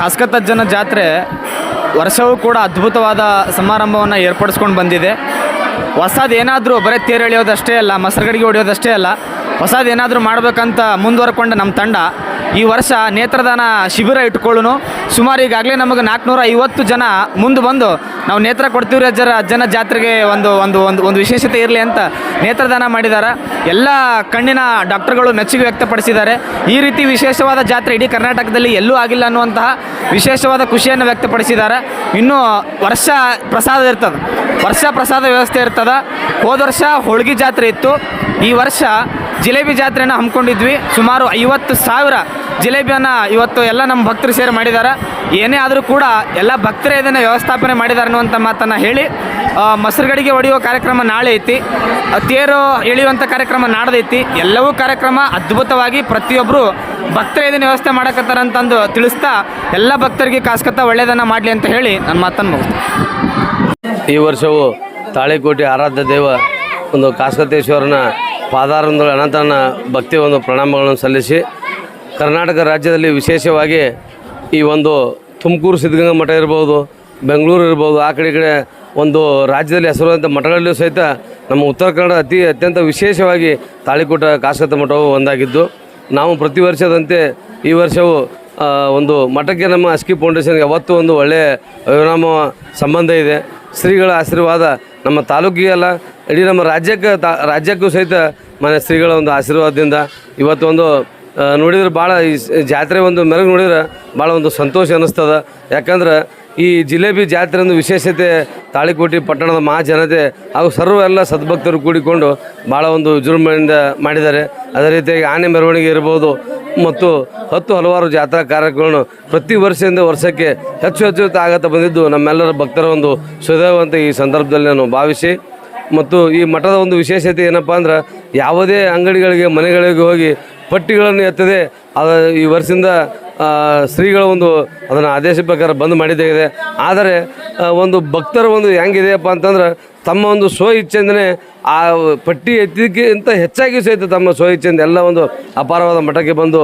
ಕಾಸ್ಕತಜ್ಜನ ಜಾತ್ರೆ ವರ್ಷವೂ ಕೂಡ ಅದ್ಭುತವಾದ ಸಮಾರಂಭವನ್ನು ಏರ್ಪಡಿಸ್ಕೊಂಡು ಬಂದಿದೆ. ಹೊಸದು ಏನಾದರೂ ಬರೀ ತೇರು ಎಳೆಯೋದಷ್ಟೇ ಅಲ್ಲ ಮೊಸರುಗಡಿಗೆ ಹೊಡೆಯೋದಷ್ಟೇ ಅಲ್ಲ, ಹೊಸದು ಏನಾದರೂ ಮಾಡಬೇಕಂತ ಮುಂದುವರ್ಕೊಂಡ ನಮ್ಮ ತಂಡ. ಈ ವರ್ಷ ನೇತ್ರದಾನ ಶಿಬಿರ ಇಟ್ಕೊಳ್ಳೋನು. ಸುಮಾರು ಈಗಾಗಲೇ ನಮಗೆ ನಾಲ್ಕುನೂರ ಐವತ್ತು ಜನ ಮುಂದೆ ಬಂದು ನಾವು ನೇತ್ರ ಕೊಡ್ತೀವಿ ಅಜ್ಜರ, ಅಜ್ಜನ ಜಾತ್ರೆಗೆ ಒಂದು ಒಂದು ಒಂದು ಒಂದು ವಿಶೇಷತೆ ಇರಲಿ ಅಂತ ನೇತ್ರದಾನ ಮಾಡಿದ್ದಾರೆ ಎಲ್ಲ ಕಣ್ಣಿನ ಡಾಕ್ಟರ್ಗಳು ಮೆಚ್ಚುಗೆ ವ್ಯಕ್ತಪಡಿಸಿದ್ದಾರೆ. ಈ ರೀತಿ ವಿಶೇಷವಾದ ಜಾತ್ರೆ ಇಡೀ ಕರ್ನಾಟಕದಲ್ಲಿ ಎಲ್ಲೂ ಆಗಿಲ್ಲ ಅನ್ನುವಂತಹ ವಿಶೇಷವಾದ ಖುಷಿಯನ್ನು ವ್ಯಕ್ತಪಡಿಸಿದ್ದಾರೆ. ಇನ್ನು ವರ್ಷ ಪ್ರಸಾದ ಇರ್ತದೆ. ವರ್ಷ ಪ್ರಸಾದ ವ್ಯವಸ್ಥೆ ಇರ್ತದೆ. ಹೋದ ವರ್ಷ ಹೋಳ್ಗಿ ಜಾತ್ರೆ ಇತ್ತು. ಈ ವರ್ಷ ಜಿಲೇಬಿ ಜಾತ್ರೆನ ಹಮ್ಮಿಕೊಂಡಿದ್ವಿ. ಸುಮಾರು ಐವತ್ತು ಸಾವಿರ ಜಿಲೇಬಿಯನ್ನು ಇವತ್ತು ಎಲ್ಲ ನಮ್ಮ ಭಕ್ತರು ಸೇರಿ ಮಾಡಿದ್ದಾರೆ. ಏನೇ ಆದರೂ ಕೂಡ ಎಲ್ಲ ಭಕ್ತರೇ ಇದನ್ನು ವ್ಯವಸ್ಥಾಪನೆ ಮಾಡಿದ್ದಾರೆ ಅನ್ನುವಂಥ ಮಾತನ್ನು ಹೇಳಿ ಮೊಸರುಗಡಿಗೆ ಹೊಡೆಯುವ ಕಾರ್ಯಕ್ರಮ ನಾಳೆ ಐತಿ. ತೇರು ಎಳೆಯುವಂಥ ಕಾರ್ಯಕ್ರಮ ನಾಡ್ದೈತಿ ಎಲ್ಲವೂ ಕಾರ್ಯಕ್ರಮ ಅದ್ಭುತವಾಗಿ ಪ್ರತಿಯೊಬ್ಬರು ಭಕ್ತರೇ ಇದನ್ನು ವ್ಯವಸ್ಥೆ ಮಾಡಕತ್ತಾರಂತಂದು ತಿಳಿಸ್ತಾ ಎಲ್ಲ ಭಕ್ತರಿಗೆ ಕಾಸ್ಕತ್ತಾ ಒಳ್ಳೆಯದನ್ನು ಮಾಡಲಿ ಅಂತ ಹೇಳಿ ನನ್ನ ಮಾತನ್ನು ಈ ವರ್ಷವು ತಾಳಿಕೋಟೆ ಆರಾಧ್ಯ ದೇವ ಒಂದು ಕಾಸ್ಕತೇಶ್ವರನ ಪಾದಾರಂದ ಅನಂತನ ಭಕ್ತಿ ಒಂದು ಪ್ರಣಾಮಗಳನ್ನು ಸಲ್ಲಿಸಿ ಕರ್ನಾಟಕ ರಾಜ್ಯದಲ್ಲಿ ವಿಶೇಷವಾಗಿ ಈ ಒಂದು ತುಮಕೂರು ಸಿದ್ಧಗಂಗಾ ಮಠ ಇರ್ಬೋದು, ಬೆಂಗಳೂರು ಇರ್ಬೋದು, ಆ ಕಡೆ ಕಡೆ ಒಂದು ರಾಜ್ಯದಲ್ಲಿ ಹೆಸರುವಂಥ ಮಠಗಳಲ್ಲೂ ಸಹಿತ ನಮ್ಮ ಉತ್ತರ ಕನ್ನಡ ಅತಿ ಅತ್ಯಂತ ವಿಶೇಷವಾಗಿ ತಾಳಿಕೋಟ ಕಾಶಗತ ಮಠವು ಒಂದಾಗಿದ್ದು, ನಾವು ಪ್ರತಿ ವರ್ಷದಂತೆ ಈ ವರ್ಷವು ಒಂದು ಮಠಕ್ಕೆ ನಮ್ಮ ಅಸ್ಕಿ ಫೌಂಡೇಶನ್ಗೆ ಯಾವತ್ತೂ ಒಂದು ಒಳ್ಳೆಯ ವಿರಾಮ ಸಂಬಂಧ ಇದೆ. ಶ್ರೀಗಳ ಆಶೀರ್ವಾದ ನಮ್ಮ ತಾಲೂಕಿಗೆ ಅಲ್ಲ ಇಡೀ ನಮ್ಮ ರಾಜ್ಯಕ್ಕೆ ತಾ, ರಾಜ್ಯಕ್ಕೂ ಸಹಿತ ಮನೆ ಶ್ರೀಗಳ ಒಂದು ಆಶೀರ್ವಾದದಿಂದ ಇವತ್ತು ಒಂದು ನೋಡಿದ್ರೆ ಭಾಳ ಈ ಜಾತ್ರೆ ಒಂದು ಮೆರಗು ನೋಡಿದ್ರೆ ಭಾಳ ಒಂದು ಸಂತೋಷ ಅನ್ನಿಸ್ತದ. ಯಾಕಂದ್ರೆ ಈ ಜಿಲೇಬಿ ಜಾತ್ರೆ ಒಂದು ವಿಶೇಷತೆ ತಾಳಿಕೋಟಿ ಪಟ್ಟಣದ ಮಹಾಜನತೆ ಹಾಗೂ ಸರ್ವ ಎಲ್ಲ ಸದ್ಭಕ್ತರು ಕೂಡಿಕೊಂಡು ಭಾಳ ಒಂದು ವಿಜೃಂಭಣೆಯಿಂದ ಮಾಡಿದ್ದಾರೆ. ಅದೇ ರೀತಿಯಾಗಿ ಆನೆ ಮೆರವಣಿಗೆ ಇರ್ಬೋದು ಮತ್ತು ಹತ್ತು ಹಲವಾರು ಜಾತ್ರಾ ಕಾರ್ಯಕ್ರಮಗಳನ್ನು ಪ್ರತಿ ವರ್ಷದಿಂದ ವರ್ಷಕ್ಕೆ ಹೆಚ್ಚು ಹೆಚ್ಚು ಆಗತ್ತ ಬಂದಿದ್ದು ನಮ್ಮೆಲ್ಲರ ಭಕ್ತರ ಒಂದು ಸುದೈವ ಅಂತ ಈ ಸಂದರ್ಭದಲ್ಲಿ ನಾನು ಭಾವಿಸಿ. ಮತ್ತು ಈ ಮಠದ ಒಂದು ವಿಶೇಷತೆ ಏನಪ್ಪ ಅಂದ್ರೆ ಯಾವುದೇ ಅಂಗಡಿಗಳಿಗೆ ಮನೆಗಳಿಗೆ ಹೋಗಿ ಪಟ್ಟಿಗಳನ್ನು ಎತ್ತದೆ ಅದ ಈ ವರ್ಷದಿಂದ ಶ್ರೀಗಳ ಒಂದು ಅದನ್ನು ಆದೇಶ ಪ್ರಕಾರ ಬಂದ್ ಮಾಡಿದ್ದಾಗಿದೆ. ಆದರೆ ಒಂದು ಭಕ್ತರ ಒಂದು ಹೆಂಗಿದೆಯಪ್ಪ ಅಂತಂದ್ರೆ, ತಮ್ಮ ಒಂದು ಸ್ವ ಇಚ್ಛೆಯಿಂದನೇ ಆ ಪಟ್ಟಿ ಎತ್ತಿದ್ದಕ್ಕಿಂತ ಹೆಚ್ಚಾಗಿ ಸಹಿತ ತಮ್ಮ ಸ್ವ ಇಚ್ಛೆಯಿಂದ ಎಲ್ಲ ಒಂದು ಅಪಾರವಾದ ಮಠಕ್ಕೆ ಬಂದು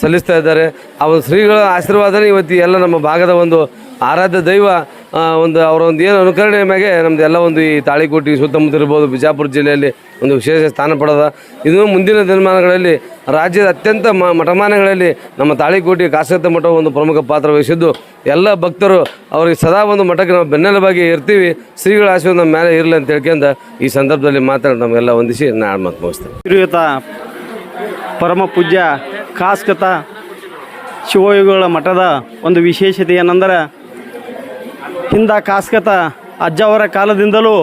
ಸಲ್ಲಿಸ್ತಾ ಇದ್ದಾರೆ. ಆ ಒಂದು ಶ್ರೀಗಳ ಆಶೀರ್ವಾದನೇ ಇವತ್ತು ಎಲ್ಲ ನಮ್ಮ ಭಾಗದ ಒಂದು ಆರಾಧ್ಯ ದೈವ ಒಂದು ಅವರ ಒಂದು ಏನು ಅನುಕರಣೆ ಮ್ಯಾಗೆ ನಮ್ದು ಎಲ್ಲ ಒಂದು ಈ ತಾಳಿಕೋಟಿ ಸುತ್ತಮುತ್ತ ಇರ್ಬೋದು, ಬಿಜಾಪುರ ಜಿಲ್ಲೆಯಲ್ಲಿ ಒಂದು ವಿಶೇಷ ಸ್ಥಾನ ಪಡೆದ. ಇದು ಮುಂದಿನ ದಿನಮಾನಗಳಲ್ಲಿ ರಾಜ್ಯದ ಅತ್ಯಂತ ಮಠಮಾನಗಳಲ್ಲಿ ನಮ್ಮ ತಾಳಿಕೋಟಿ ಕಾಸಗತ್ತ ಮಠ ಒಂದು ಪ್ರಮುಖ ಪಾತ್ರ ವಹಿಸಿದ್ದು. ಎಲ್ಲ ಭಕ್ತರು ಅವರಿಗೆ ಸದಾ ಒಂದು ಮಠಕ್ಕೆ ನಾವು ಬೆನ್ನೆಲುಬಾಗಿ ಇರ್ತೀವಿ. ಶ್ರೀಗಳ ಆಶೀರ್ವಾದ ನಮ್ಮ ಮೇಲೆ ಇರಲಿ ಅಂತ ಹೇಳ್ಕೊಂಡು ಈ ಸಂದರ್ಭದಲ್ಲಿ ಮಾತಾಡಿ ನಮಗೆಲ್ಲ ಹೊಂದಿಸಿ ನಾನು ಮಾತು ಮುಗಿಸ್ತೇನೆ. ಶ್ರೀಯುತ ಪರಮ ಪೂಜ್ಯ ಕಾಸ್ಕತ ಶಿವಯೋಗಿಗಳ ಮಠದ ಒಂದು ವಿಶೇಷತೆ ಏನಂದ್ರೆ ಹಿಂದ ಕಾಸ್ಕತ ಅಜ್ಜವರ ಕಾಲದಿಂದಲೂ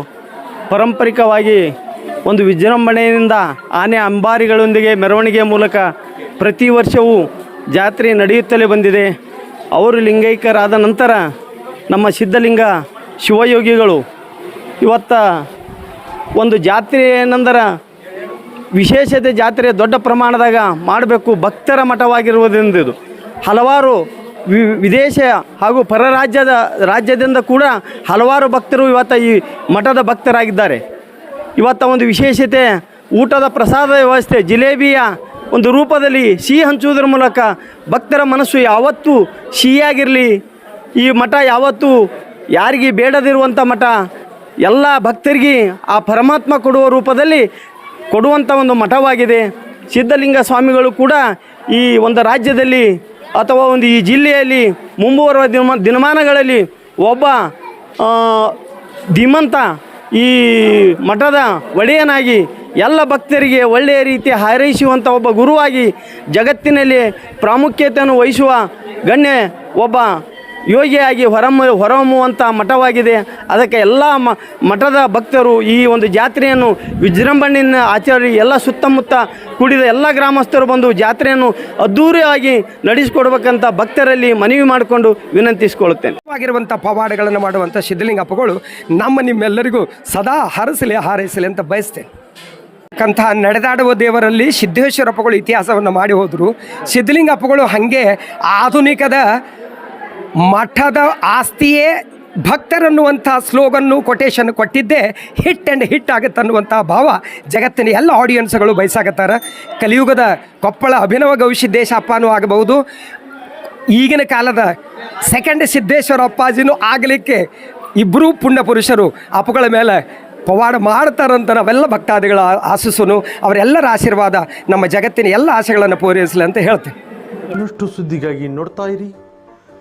ಪಾರಂಪರಿಕವಾಗಿ ಒಂದು ವಿಜೃಂಭಣೆಯಿಂದ ಆನೆ ಅಂಬಾರಿಗಳೊಂದಿಗೆ ಮೆರವಣಿಗೆ ಮೂಲಕ ಪ್ರತಿ ವರ್ಷವೂ ಜಾತ್ರೆ ನಡೆಯುತ್ತಲೇ ಬಂದಿದೆ. ಅವರು ಲಿಂಗೈಕ್ಯರಾದ ನಂತರ ನಮ್ಮ ಸಿದ್ಧಲಿಂಗ ಶಿವಯೋಗಿಗಳು ಇವತ್ತ ಒಂದು ಜಾತ್ರೆ ಏನೆಂದರೆ ವಿಶೇಷತೆ ಜಾತ್ರೆ ದೊಡ್ಡ ಪ್ರಮಾಣದಾಗ ಮಾಡಬೇಕು ಭಕ್ತರ ಮಠವಾಗಿರುವುದರಿಂದ ಇದು. ಹಲವಾರು ವಿ, ವಿದೇಶ ಹಾಗೂ ಪರರಾಜ್ಯದ ರಾಜ್ಯದಿಂದ ಕೂಡ ಹಲವಾರು ಭಕ್ತರು ಇವತ್ತು ಈ ಮಠದ ಭಕ್ತರಾಗಿದ್ದಾರೆ. ಇವತ್ತ ಒಂದು ವಿಶೇಷತೆ, ಊಟದ ಪ್ರಸಾದ ವ್ಯವಸ್ಥೆ, ಜಿಲೇಬಿಯ ಒಂದು ರೂಪದಲ್ಲಿ ಸಿಹಿ ಹಂಚುವುದರ ಮೂಲಕ ಭಕ್ತರ ಮನಸ್ಸು ಯಾವತ್ತೂ ಸಿಹಿಯಾಗಿರಲಿ. ಈ ಮಠ ಯಾವತ್ತೂ ಯಾರಿಗೆ ಬೇಡದಿರುವಂಥ ಮಠ. ಎಲ್ಲ ಭಕ್ತರಿಗೆ ಆ ಪರಮಾತ್ಮ ಕೊಡುವ ರೂಪದಲ್ಲಿ ಕೊಡುವಂಥ ಒಂದು ಮಠವಾಗಿದೆ. ಸಿದ್ಧಲಿಂಗ ಸ್ವಾಮಿಗಳು ಕೂಡ ಈ ಒಂದು ರಾಜ್ಯದಲ್ಲಿ ಅಥವಾ ಒಂದು ಈ ಜಿಲ್ಲೆಯಲ್ಲಿ ಮುಂಬರುವ ದಿನಮ, ದಿನಮಾನಗಳಲ್ಲಿ ಒಬ್ಬ ಧೀಮಂತ ಈ ಮಠದ ಒಡೆಯನಾಗಿ ಎಲ್ಲ ಭಕ್ತರಿಗೆ ಒಳ್ಳೆಯ ರೀತಿ ಹಾರೈಸುವಂಥ ಒಬ್ಬ ಗುರುವಾಗಿ ಜಗತ್ತಿನಲ್ಲಿ ಪ್ರಾಮುಖ್ಯತೆಯನ್ನು ವಹಿಸುವ ಗಣ್ಯ ಒಬ್ಬ ಯೋಗಿಯಾಗಿ ಹೊರಮ ಹೊರಹೊಮ್ಮುವಂಥ ಮಠವಾಗಿದೆ. ಅದಕ್ಕೆ ಎಲ್ಲ ಮಠದ ಭಕ್ತರು ಈ ಒಂದು ಜಾತ್ರೆಯನ್ನು ವಿಜೃಂಭಣೆಯಿಂದ ಆಚರಿ ಎಲ್ಲ ಸುತ್ತಮುತ್ತ ಕೂಡಿದ ಎಲ್ಲ ಗ್ರಾಮಸ್ಥರು ಬಂದು ಜಾತ್ರೆಯನ್ನು ಅದ್ಧೂರಿಯಾಗಿ ನಡೆಸಿಕೊಡ್ಬೇಕಂತ ಭಕ್ತರಲ್ಲಿ ಮನವಿ ಮಾಡಿಕೊಂಡು ವಿನಂತಿಸಿಕೊಳ್ಳುತ್ತೇನೆ. ಆಗಿರುವಂಥ ಪವಾಡಗಳನ್ನು ಮಾಡುವಂಥ ಸಿದ್ಧಲಿಂಗಪ್ಪಗಳು ನಮ್ಮ ನಿಮ್ಮೆಲ್ಲರಿಗೂ ಸದಾ ಹರಸಲಿ, ಹಾರೈಸಲಿ ಅಂತ ಬಯಸ್ತೇನೆ. ಕಂತಹ ನಡೆದಾಡುವ ದೇವರಲ್ಲಿ ಸಿದ್ದೇಶ್ವರಪ್ಪಗಳು ಇತಿಹಾಸವನ್ನು ಮಾಡಿ ಹೋದರು. ಸಿದ್ಧಲಿಂಗಪ್ಪಗಳು ಹಾಗೆ ಆಧುನಿಕದ ಮಠದ ಆಸ್ತಿಯೇ ಭಕ್ತರನ್ನುವಂಥ ಸ್ಲೋಗನ್ನು ಕೊಟೇಶನ್ ಕೊಟ್ಟಿದ್ದೇ ಹಿಟ್ ಆ್ಯಂಡ್ ಹಿಟ್ ಆಗುತ್ತೆ ಅನ್ನುವಂಥ ಭಾವ ಜಗತ್ತಿನ ಎಲ್ಲ ಆಡಿಯನ್ಸ್ಗಳು ಬಯಸಾಗತ್ತಾರೆ ಕಲಿಯುಗದ ಕೊಪ್ಪಳ ಅಭಿನವ ಗವಿಸಿದ್ದೇಶ ಅಪ್ಪನೂ ಆಗಬಹುದು. ಈಗಿನ ಕಾಲದ ಸೆಕೆಂಡ್ ಸಿದ್ದೇಶ್ವರ ಅಪ್ಪಾಜಿನೂ ಆಗಲಿಕ್ಕೆ ಇಬ್ಬರೂ ಪುಣ್ಯ ಪುರುಷರು ಅಪ್ಪುಗಳ ಮೇಲೆ ಪವಾಡ ಮಾಡ್ತಾರಂತ ನಾವೆಲ್ಲ ಭಕ್ತಾದಿಗಳ ಆಶಿಸೋನು ಅವರೆಲ್ಲರ ಆಶೀರ್ವಾದ ನಮ್ಮ ಜಗತ್ತಿನ ಎಲ್ಲ ಆಸೆಗಳನ್ನು ಪೂರೈಸಲಿ ಅಂತ ಹೇಳ್ತೇನೆ. ಇನ್ನಷ್ಟು ಸುದ್ದಿಗಾಗಿ ನೋಡ್ತಾ ಇರಿ.